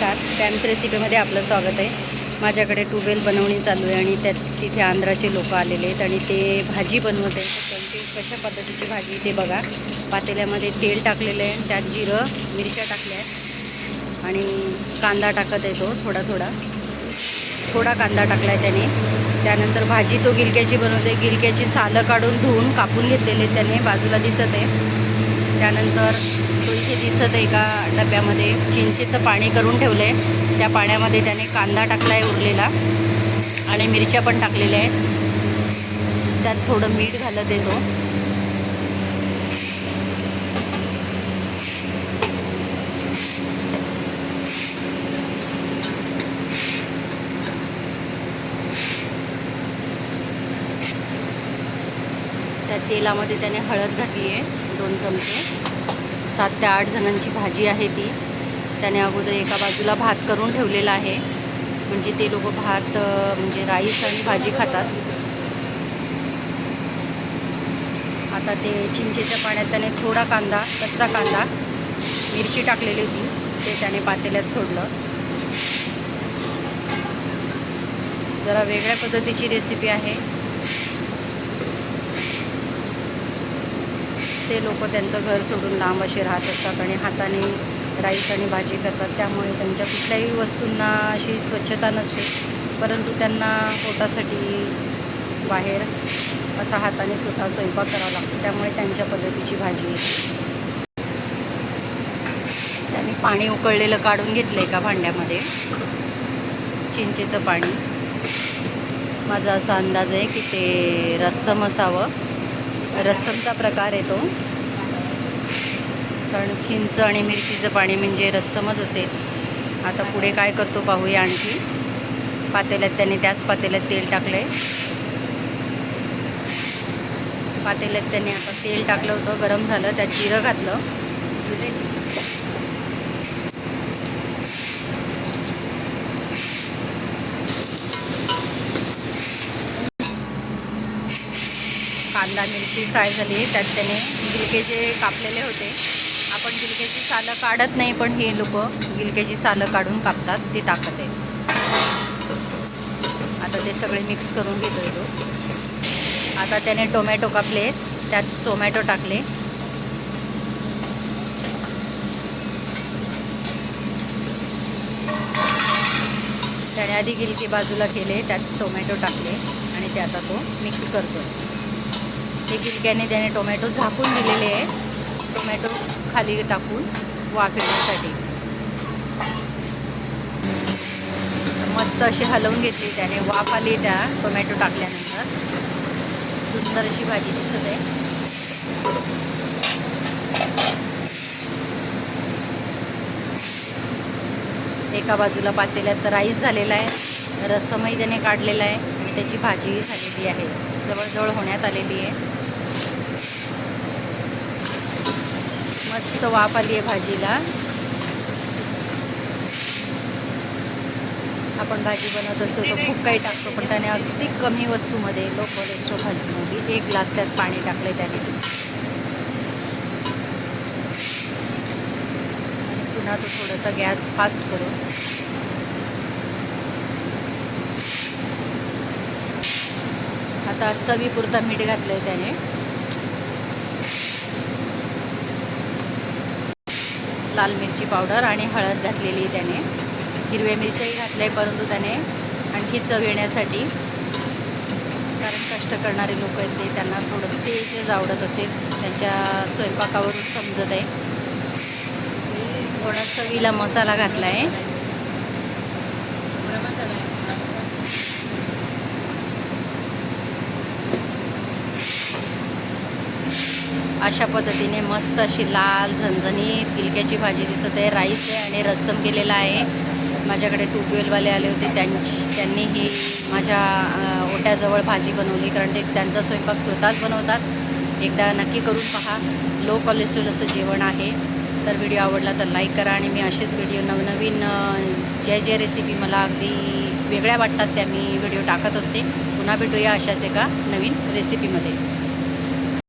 नमस्कार. टॅम्स रेसिपीमध्ये आपलं स्वागत आहे. माझ्याकडे ट्यूबवेल बनवणी चालू आहे आणि त्यात तिथे आंध्राचे लोक आलेले आहेत आणि ते भाजी बनवत आहेत. त्यांची कशा पद्धतीची भाजी ते बघा. पातेल्यामध्ये तेल टाकलेलं आहे. त्यात जिरं मिरच्या टाकल्या आहेत. आणि कांदा टाकत आहे तो थोडा थोडा. थोडा कांदा टाकला आहे त्याने. त्यानंतर भाजी तो गिलक्याची बनवते. गिलक्याची सालं काढून धुवून कापून घेतलेले त्याने. बाजूला दिसत आहे. त्यानंतर तो इथे दिसत आहे एका डब्यामध्ये. चिंचेचं पाणी करून ठेवलं आहे त्या पाण्यामध्ये त्याने कांदा टाकला आहे उरलेला. आणि मिरच्या पण टाकलेल्या आहेत. त्यात थोडं मीठ घालत येतो तेलामध्ये त्याने हळद घातली आहे दोन चमचे. सात ते आठ जणांची भाजी आहे ती. त्याने अगोदर एका बाजूला भात करून ठेवलेला आहे. म्हणजे ते लोक भात म्हणजे राईस आणि भाजी खातात. आता ते चिंचेच्या पाण्यात त्याने थोडा कांदा कच्चा कांदा मिरची टाकलेली होती. ते त्याने पातेल्यात सोडलं. जरा वेगळ्या पद्धतीची रेसिपी आहे. ते लोक त्यांचं घर सोडून लांब असे राहत असतात आणि हाताने राईस आणि भाजी करतात. त्यामुळे त्यांच्या कुठल्याही वस्तूंना अशी स्वच्छता नसते. परंतु त्यांना पोटासाठी बाहेर असा हाताने स्वतः स्वयंपाक करावा लागतो. त्यामुळे त्यांच्या पद्धतीची भाजी येते. त्यांनी पाणी उकळलेलं काढून घेतलं एका भांड्यामध्ये. चिंचेचं पाणी. माझा असा अंदाज आहे की ते रस्सम असावं. रस्समचा प्रकार आहे तो कारण चिंच आणि मिरचीचं पाणी म्हणजे रस्समच असेल आता पुढे काय करतो पाहूया आणखी. पातेल्यात त्याने त्याच पातेल्यात तेल टाकलं आहे पातेल्यात त्याने आता तेल टाकलं होतं गरम झालं त्यात जिरं घातलं. कांदा मिरची फ्राय झाली आहे. त्यात त्याने गिलके जे कापलेले होते आपण गिलकेची सालं काढत नाही पण हे लोक गिलकेची सालं काढून कापतात ती टाकत आहे आता ते सगळे मिक्स करून घेतो तो. आता त्याने टोमॅटो कापले त्यात टोमॅटो टाकले. त्याने आधी गिलके बाजूला केले त्यात टोमॅटो टाकले आणि ते आता तो मिक्स करतो हे गिलक्याने त्याने टोमॅटो झाकून दिलेले आहे. टोमॅटो खाली टाकून वाफ येण्यासाठी. मस्त अशी हलवून घेतली. त्याने वाफ आली त्या टोमॅटो टाकल्यानंतर. सुंदर अशी भाजी दिसत आहे. एका बाजूला पातेल्यात राईस झालेला आहे. रसमही त्याने काढलेला आहे आणि त्याची भाजीही झालेली आहे. जवळजवळ होण्यात आलेली आहे. मस्त वाफ आली आहे भाजीला. आपण भाजी बनवत असतो तो खूप काही टाकतो पण त्याने अगदी कमी वस्तूमध्ये लो कोलेस्ट्रो भाजीमध्ये एक ग्लास त्यात पाणी टाकले त्याने. पुन्हा तो थोडासा गॅस फास्ट करू. आता चवीपुरता मीठ घातलं आहे त्याने. लाल मिरची पावडर आणि हळद घातलेली आहे त्याने. हिरव्या मिरच्याही घातल्या आहे परंतु त्याने आणखी चव येण्यासाठी. कारण कष्ट करणारे लोक आहेत ते त्यांना थोडं तेजच आवडत असेल त्यांच्या स्वयंपाकावरून समजत आहे थोडा चवीला मसाला घातला आहे अशा पद्धतीने मस्त अशी लाल झणझणीत तिलक्याची भाजी दिसत आहे. राईस आहे आणि रस्सम केलेला आहे. माझ्याकडे ट्यूबवेलवाले आले होते. त्यांची त्यांनी ही माझ्या ओट्याजवळ भाजी बनवली. कारण ते त्यांचा स्वयंपाक स्वतःच बनवतात. एकदा नक्की करून पहा. लो कोलेस्ट्रॉल असं जेवण आहे. तर व्हिडिओ आवडला तर लाईक करा आणि मी असेच व्हिडिओ नवनवीन ज्या ज्या रेसिपी मला अगदी वेगळ्या वाटतात त्या मी व्हिडिओ टाकत असते. पुन्हा भेटूया अशाच एका नवीन रेसिपीमध्ये